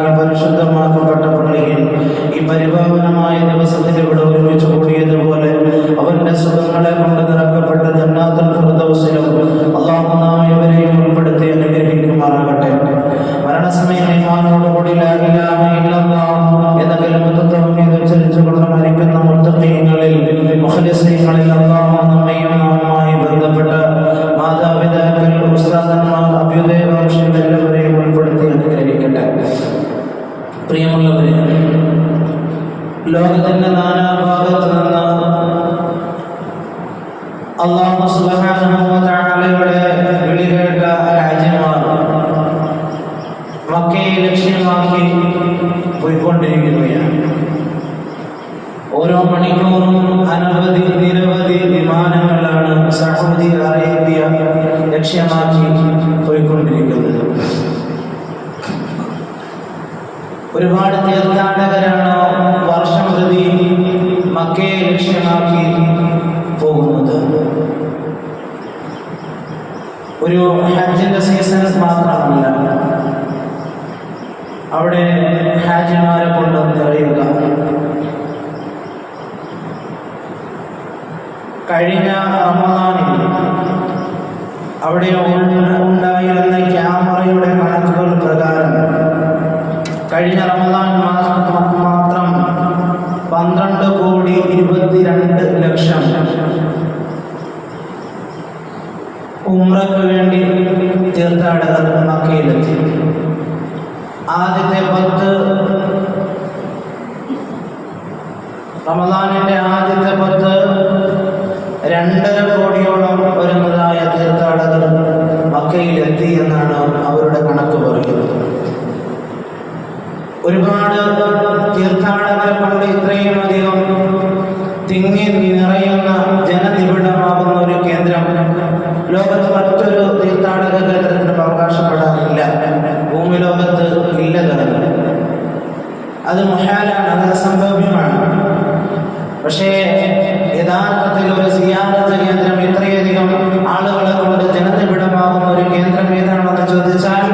ഈ പരിശുദ്ധമാക്കപ്പെട്ട പള്ളിയിൽ ഈ പരിപാവനമായ ദിവസത്തിൽ ഇവിടെ ഒരുമിച്ച് കൂടിയതുപോലെ അവന്റെ സുഖങ്ങളെ കൊണ്ട് നിറക്കപ്പെട്ട ജന്നാത്തുൽ ഫിർദൗസിലും ലക്ഷ്യമാക്കി പോയിക്കൊണ്ടിരിക്കുന്നത്. ഒരുപാട് തീർത്ഥാടകരാണോ വർഷം പ്രതി മക്കയെ ലക്ഷ്യമാക്കി പോകുന്നത്. ഒരു ഹജ്ജിന്റെ സീസൺ മാത്രമല്ല അവിടെ ഹാജിമാരെ കൊണ്ട് നിറയുക കഴിഞ്ഞ റമദാനിൽ അവിടെ ഉണ്ടായിരുന്ന ക്യാമറയുടെ കണക്കുകൾ പ്രകാരം കഴിഞ്ഞ റമദാൻ മാസം മാത്രം പന്ത്രണ്ട് കോടി ഇരുപത്തിരണ്ട് ലക്ഷം ഉമ്രക്ക് വേണ്ടി തീർത്ഥാടകർ മക്കയിലെത്തി. ആദ്യത്തെ പത്ത് റമദാനിന്റെ ആദ്യത്തെ പത്ത് രണ്ടര അവകാശപ്പെടാനില്ല ഭൂമിലോകത്ത് ഇല്ല തന്നെ അത് മുഹാലാണ് അത് അസംഭവ്യമാണ്. പക്ഷേ യഥാർത്ഥത്തിൽ ഒരു സിയാറത്ത് കേന്ദ്രം ഇത്രയധികം ആളുകളെ കൊണ്ട് ജനനിബിഡമാകുന്ന ഒരു കേന്ദ്രം ഏതാണെന്ന് ചോദിച്ചാൽ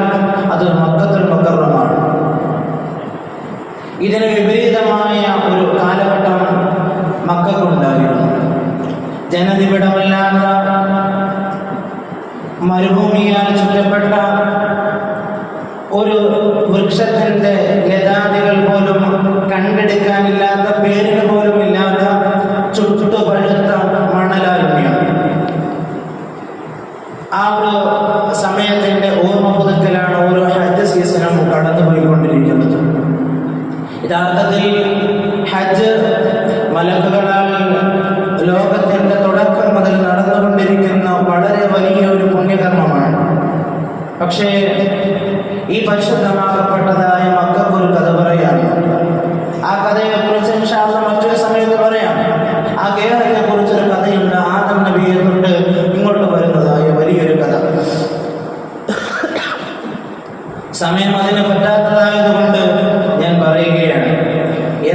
അത് മക്കത്തുൽ മക്കറമാണ് ഇതിന് വിപരീതമായ ഒരു കാലഘട്ടം മക്കൾക്കുണ്ടായിരുന്നു ജനനിബിഡമല്ലാത്ത മരുഭൂമിയാൽ ചുറ്റപ്പെട്ട ഒരു വൃക്ഷത്തിന്റെ ഗതാദികൾ പോലും കണ്ടെടുക്കാനില്ലാത്ത പേരിന് പോലും ഇല്ലാത്ത ചുട്ടുപഴുത്ത മണലാരുണ്യം ആ ഒരു സമയത്തിന്റെ ഓർമ്മ പുതുക്കലാണ് ഓരോ ഹജ്ജ് സീസണും കടന്നുപോയിക്കൊണ്ടിരിക്കുന്നത്. യഥാർത്ഥത്തിൽ ഹജ്ജ് മലക്കുകളാൽ ലോകത്തിന്റെ തുടക്കം മുതൽ നടന്നുകൊണ്ടിരിക്കുന്ന വളരെ വലിയ ഒരു പുണ്യകർമ്മമാണ്. പക്ഷേ ഈ പരിശുദ്ധമാക്കപ്പെട്ടതായ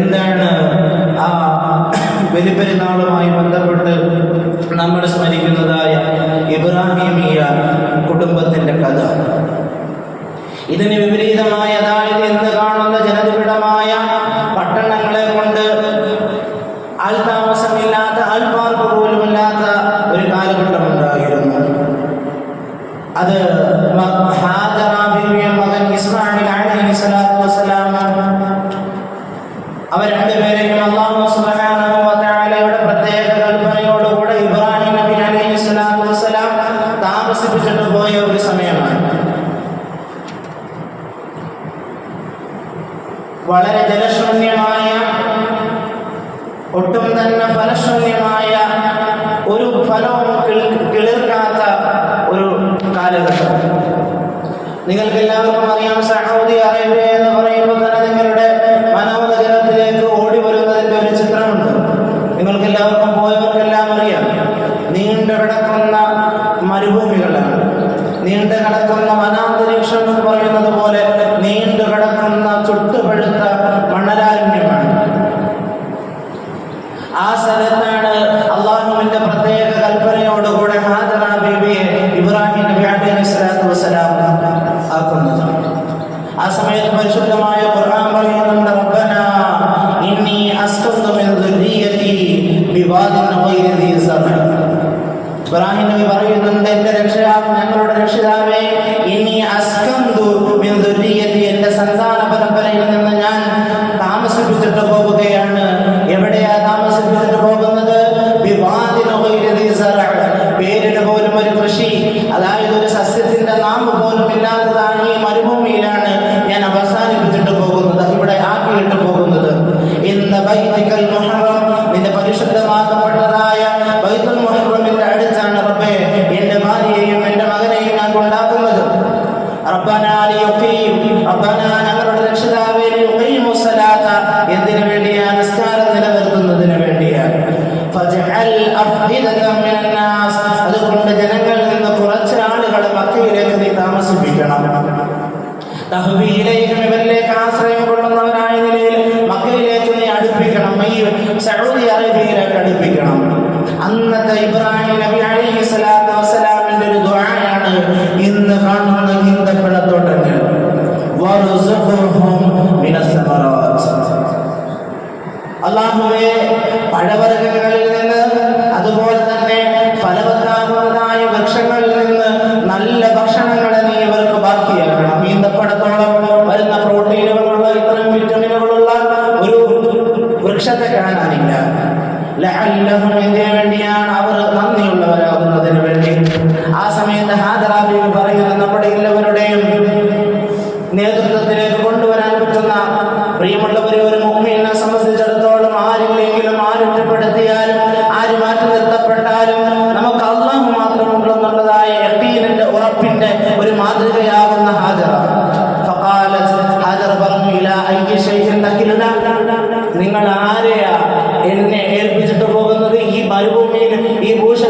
എന്താണ് ആ ബലിപെരുന്നാളുമായി ബന്ധപ്പെട്ട് നമ്മൾ സ്മരിക്കുന്നതായ ഇബ്രാഹിമിയ കുടുംബത്തിന്റെ കഥ. ഇതിന് വിപരീതമായ അതായത് ഇന്ന് കാണുന്ന ജനനിബിഡമായ പട്ടണങ്ങളെ കൊണ്ട് ആൾതാമസമില്ലാത്ത ആൾപ്പാർക്ക് പോലുമില്ലാത്ത ഒരു കാലഘട്ടം ഉണ്ടായിരുന്നു അത് മ- ഹാജറ ബീവിയും മകൻ ഇസ്മായിൽ അലൈഹി സ്വലാത്തു വസ്സലാം അവർ രണ്ടുപേരെയും അള്ളാഹു സുബ്ഹാനഹു വ തആലയുടെ പ്രത്യേക കൽപ്പനയോടുകൂടെ ഇബ്രാഹിം നബി അലൈഹി സ്വലാത്തു വസ്സലാം താമസിപ്പിച്ചിട്ട് പോയ ഒരു സമയമാണ് വളരെ ജലശൂന്യമായ ഒട്ടും തന്നെ ഫലശൂന്യമായ ഒരു ഫലവും കിൾ- കിളിർക്കാത്ത ഒരു കാലഘട്ടം. നിങ്ങൾക്ക് എല്ലാവർക്കും അറിയാം സൗദി അറേബ്യ എന്ന് പറയുമ്പോൾ തന്നെ നിങ്ങളുടെ മനോനഗരത്തിലേക്ക് ഓടി വരുന്നതിന്റെ ഒരു ചിത്രമുണ്ട്. നിങ്ങൾക്ക് എല്ലാവർക്കും പോയവർക്കെല്ലാം അറിയാം. നീണ്ടു കിടക്കുന്ന മരുഭൂമികളാണ്. നീണ്ടു കിടക്കുന്ന വനാന്തരീക്ഷം എന്ന് പറയുന്നത് പോലെ നീണ്ടു കിടക്കുന്ന ചുട്ടുപഴുത്ത മണലാരണ്യമാണ്. ആ സ്ഥലത്താണ് അള്ളാഹുവിന്റെ പ്രത്യേക കൽപ്പനയോടുകൂടെ പരിശുദ്ധമായ ഖുർആൻ പറയുന്നുണ്ട് റബ്ബന ഇന്നി ദുർരിയതി ഇബ്രാഹിം രക്ഷിതാവ് ഞങ്ങളുടെ രക്ഷിതാവേ ഇനി അസ്കന്തു മിൻ ദുർരിയതി സന്താന പരമ്പരയിൽ നിന്ന് ഞാൻ താമസിപ്പിച്ചിട്ട് പോവുകയാണ് എവിടെയാ താമസിപ്പിച്ചിട്ട് പോകുന്നത്? ആ സമയത്ത് ഹാജറാബി പറയുന്ന നമ്മുടെ എല്ലാവരുടെയും നേതൃത്വത്തിലേക്ക് കൊണ്ടുവരാൻ പറ്റുന്ന പ്രിയമുള്ളവരെ ഒരു മുഹ്മീനെ സംബന്ധിച്ചിടത്തോളം ആരെങ്കിലും ആരുറ്റപ്പെടുത്തിയാലും ആര് മാറ്റി നിർത്തപ്പെട്ടാലും നമുക്ക് അള്ളാഹു മാത്രമുണ്ടെന്നുള്ളതായ യഖീനിന്റെ ഉറപ്പിന്റെ ഒരു മാതൃകയാകുന്ന ഹാജറ. ഹാജറ പറഞ്ഞു ഇലാ ഐക്യ തഖിലുന. നിങ്ങൾ ആരെയാ എന്നെ ഏൽപ്പിച്ചിട്ട് പോകുന്നത്? ഈ മരുഭൂമിയിൽ ഈ ഭൂഷരമായ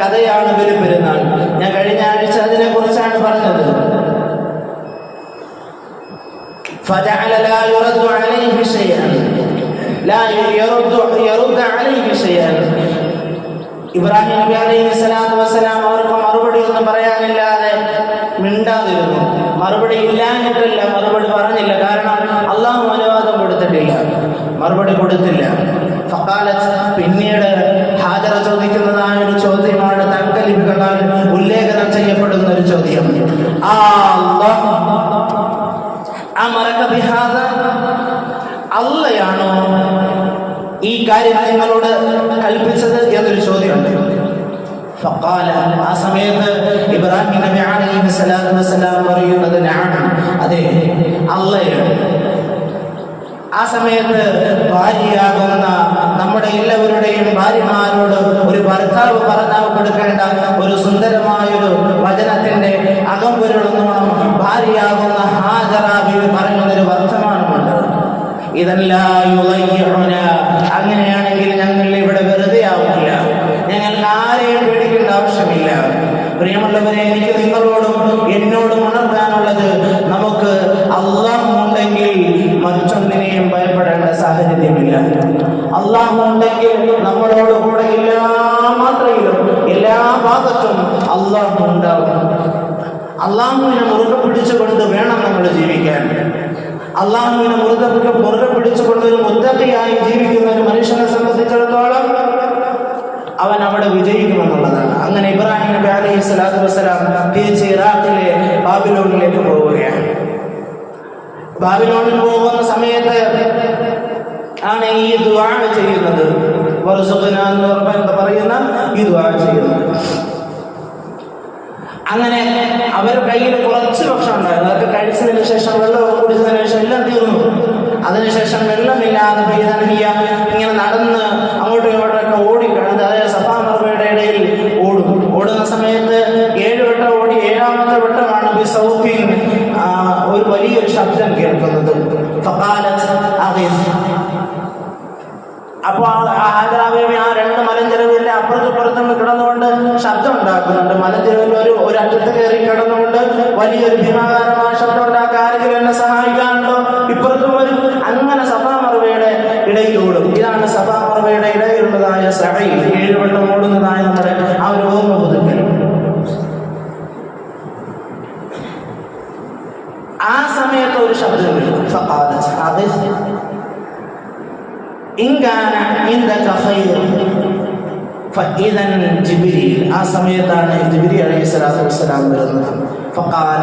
കഥയാണ് ബലി പെരുന്നാൾ ഞാൻ കഴിഞ്ഞ ആഴ്ച അതിനെ കുറിച്ചാണ് പറഞ്ഞത് فجعل لا يرد عليه شيئا لا يرد يرد عليه شيئا ഇബ്രാഹിം നബി അലൈഹി സ്വലാത്തു വസ്സലാം അവർക്ക് മറുപടി ഒന്നും പറയാനില്ലാതെ മിണ്ടാതിരുന്നു മറുപടി ഇല്ലാഞ്ഞിട്ടില്ല മറുപടി പറഞ്ഞില്ല കാരണം അള്ളാഹു അനുവാദം കൊടുത്തിട്ടില്ല മറുപടി കൊടുത്തില്ല ഫക്കാലത്ത് പിന്നീട് ഹാജറ ചോദിക്കുന്നതായ ഒരു ചോദ്യം. അള്ളയാണോ ഈ കാര്യം നിങ്ങളോട് കൽപ്പിച്ചത് എന്നൊരു ചോദ്യമുണ്ട്. ഫഖാല ആ സമയത്ത് ഇബ്രാഹിം നബി അലൈഹി സ്വലാത്തു വസ്സലാം അതെ അള്ളയാണ്. ആ സമയത്ത് ഭാര്യയാകുന്ന നമ്മുടെ എല്ലാവരുടെയും ഭാര്യമാരോട് ഒരു ഭർത്താവ് പറഞ്ഞാവ് കൊടുക്കേണ്ട ഒരു സുന്ദരമായൊരു വചനത്തിന്റെ അകമ്പൊരുളെന്നോണം ഭാര്യയാകുന്ന ഹാജറാബി പറയുന്നൊരു വർത്തമാനമുണ്ട് ഇതെല്ലാം അങ്ങനെയാണെങ്കിൽ ഞങ്ങൾ ഇവിടെ വെറുതെ ആവില്ല ഞങ്ങൾ ആരെയും പേടിക്കേണ്ട ആവശ്യമില്ല. പ്രിയമുള്ളവരെ എനിക്ക് നിങ്ങളോടും എന്നോടും ഉണർത്താനുള്ളത് നമുക്ക് അള്ളാഹു ഉണ്ടെങ്കിൽ മറ്റൊന്നിനെയും ഭയപ്പെടേണ്ട സാഹചര്യമില്ല അള്ളാഹു ഉണ്ടെങ്കിൽ നമ്മളോട് കൂടെ എല്ലാ മാത്രയിലും എല്ലാ ഭാഗത്തും അള്ളാഹു ഉണ്ടാവും അള്ളാഹുവിനെ മുറുകെ പിടിച്ചുകൊണ്ട് വേണം നമ്മൾ ജീവിക്കാൻ. അള്ളാഹുവിനെ മുറുകെ മുറുകെ പിടിച്ചുകൊണ്ട് ഒരു ജീവിക്കുന്ന ഒരു മനുഷ്യനെ സംബന്ധിച്ചിടത്തോളം അവൻ അവിടെ വിജയിക്കുമെന്നുള്ളതാണ് അങ്ങനെ ഇബ്രാഹിം നബി അലൈഹി സ്വലാത്തു വസ്സലാം തിരിച്ച് ഇറാഖിലെ ബാബിലോണിലേക്ക് പോവുകയാണ്. ബാബിലോണിൽ പോകുന്ന സമയത്ത് ആണ് ഈ ദുആ ചെയ്യുന്നത്. പറയുന്ന ഈ ദുആ ചെയ്യുന്നത്. അങ്ങനെ അവർ കയ്യിൽ കുറച്ച് ഭക്ഷണം ഉണ്ടായിരുന്നു. അതൊക്കെ കഴിച്ചതിന് ശേഷം വെള്ളമൊക്കെ കുടിച്ചതിന് ശേഷം എല്ലാം തീർന്നു. അതിനുശേഷം വെള്ളമില്ലാതെ ഇങ്ങനെ നടന്ന് അങ്ങോട്ടും ഇങ്ങോട്ടൊക്കെ ഇടയിലോടും ഇതാണ് സഭാപർവയുടെ ഇടയിലുള്ളതായ സഹൈ ഏഴുവട്ടം ഓടുന്നതായ നമ്മുടെ ആ ഒരു ഓർമ്മ പുതുക്കൽ. ആ സമയത്ത് ഒരു ശബ്ദം ഇങ്കാന ഖൈർ ആ സമയത്താണ് ജിബ്രീൽ അലൈഹി സ്വലാത്തു വസ്സലാം വരുന്നത്. ഫഖാല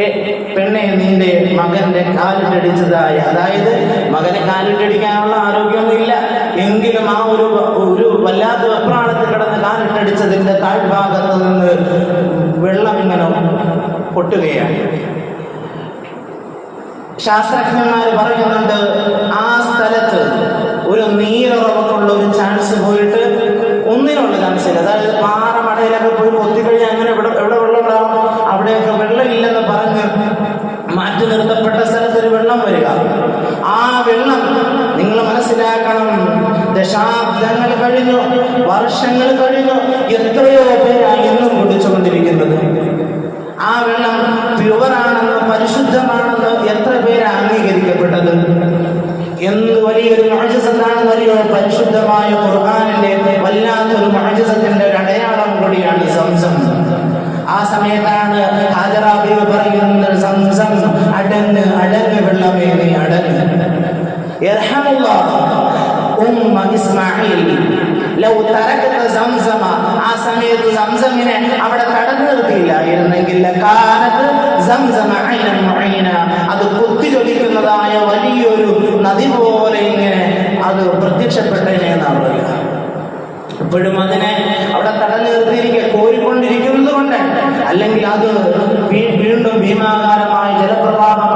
ഏ പെണ്ണെ നിന്റെ മകന്റെ കാലിട്ടടിച്ചതായ അതായത് മകനെ കാലിട്ടടിക്കാനുള്ള ആരോഗ്യമൊന്നുമില്ല. എങ്കിലും ആ ഒരു ഒരു വല്ലാത്ത വെപ്രാളത്തിൽ കിടന്ന് കാലിട്ടടിച്ചതിന്റെ താഴ്ഭാഗത്ത് നിന്ന് വെള്ളം ഇങ്ങനെ പൊട്ടുകയാണ്. ശാസ്ത്രജ്ഞന്മാർ പറയുന്നുണ്ട് ആ സ്ഥലത്ത് ഒരു നീരുറവക്കുള്ള ഒരു ചാൻസ് പോയിട്ട് ഒന്നിനുള്ള ചാൻസ് ഇല്ല. അതായത് പാറ മടയിലൊക്കെ പോയി കൊത്തിക്കഴിഞ്ഞാൽ അങ്ങനെ ഇവിടെ എവിടെ വെള്ളം ഉണ്ടാവും അവിടെയൊക്കെ വെള്ളമില്ലെന്ന് പറഞ്ഞ് മാറ്റി നിർത്തപ്പെട്ട സ്ഥലത്ത് ഒരു വെള്ളം വരിക ആ വെള്ളം നിങ്ങൾ മനസ്സിലാക്കണം ദശാബ്ദങ്ങൾ കഴിഞ്ഞു വർഷങ്ങൾ കഴിഞ്ഞു എത്രയോ പേരാണ് ഇന്നും കുടിച്ചുകൊണ്ടിരിക്കുന്നത് ആ വെള്ളം പ്യുവറാണെന്ന് പരിശുദ്ധമാണെന്ന് എത്ര പേര് അംഗീകരിക്കപ്പെട്ടത്? എന്ത് വലിയൊരു മഴജസത്താണെന്ന് അറിയോ പരിശുദ്ധമായ ഖുർആാനിന്റെ വല്ലാത്തൊരു മഴജസത്തിന്റെ ഒരു അടയാളം കൂടിയാണ് സംസം. ആ സമയത്താണ് ഹാജറാബി പറയുന്നത് സംസം അടങ്ങ് അടങ്ങ് വെള്ളമേ നീ അടങ്ങ്. ഉമ്മ ഇസ്മായിൽ സംസമ. ആ സമയത്ത് സംസമിനെ അവിടെ തടഞ്ഞു നിർത്തിയില്ലായിരുന്നെങ്കിൽ കാലത്ത് സംസമ അത് കുത്തിചൊലിക്കുന്നതായ വലിയൊരു നദി പോലെ ഇങ്ങനെ അത് പ്രത്യക്ഷപ്പെട്ടതിനെ എന്നാണ് പറയുക. ഇപ്പോഴും അതിനെ അവിടെ തടഞ്ഞു നിർത്തിയിരിക്കുക കോരിക്കൊണ്ടിരിക്കുന്നത് കൊണ്ട് അല്ലെങ്കിൽ അത് വീണ്ടും ഭീമാകാരമായ ജലപ്രവാഹമായിട്ട്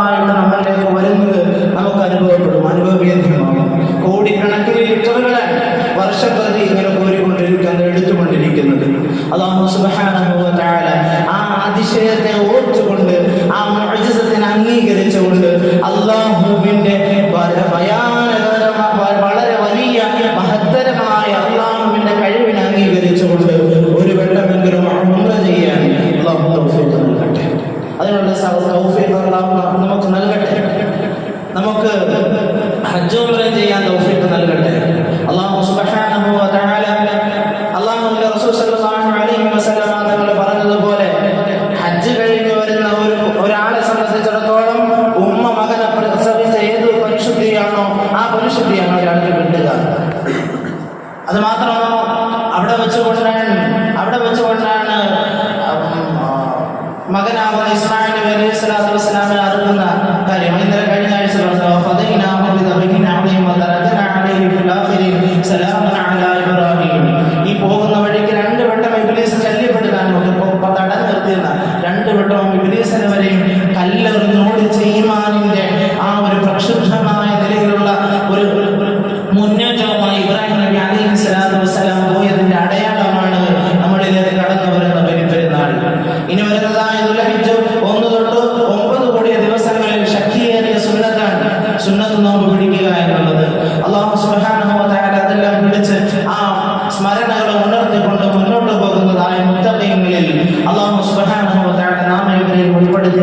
സ്മരണകൾ ഉണർത്തിക്കൊണ്ട് മുന്നോട്ട് പോകുന്നതായ മുത്തങ്ങളിൽ അള്ളാഹു തആല നാം ഇവരെ ഉൾപ്പെടുത്തി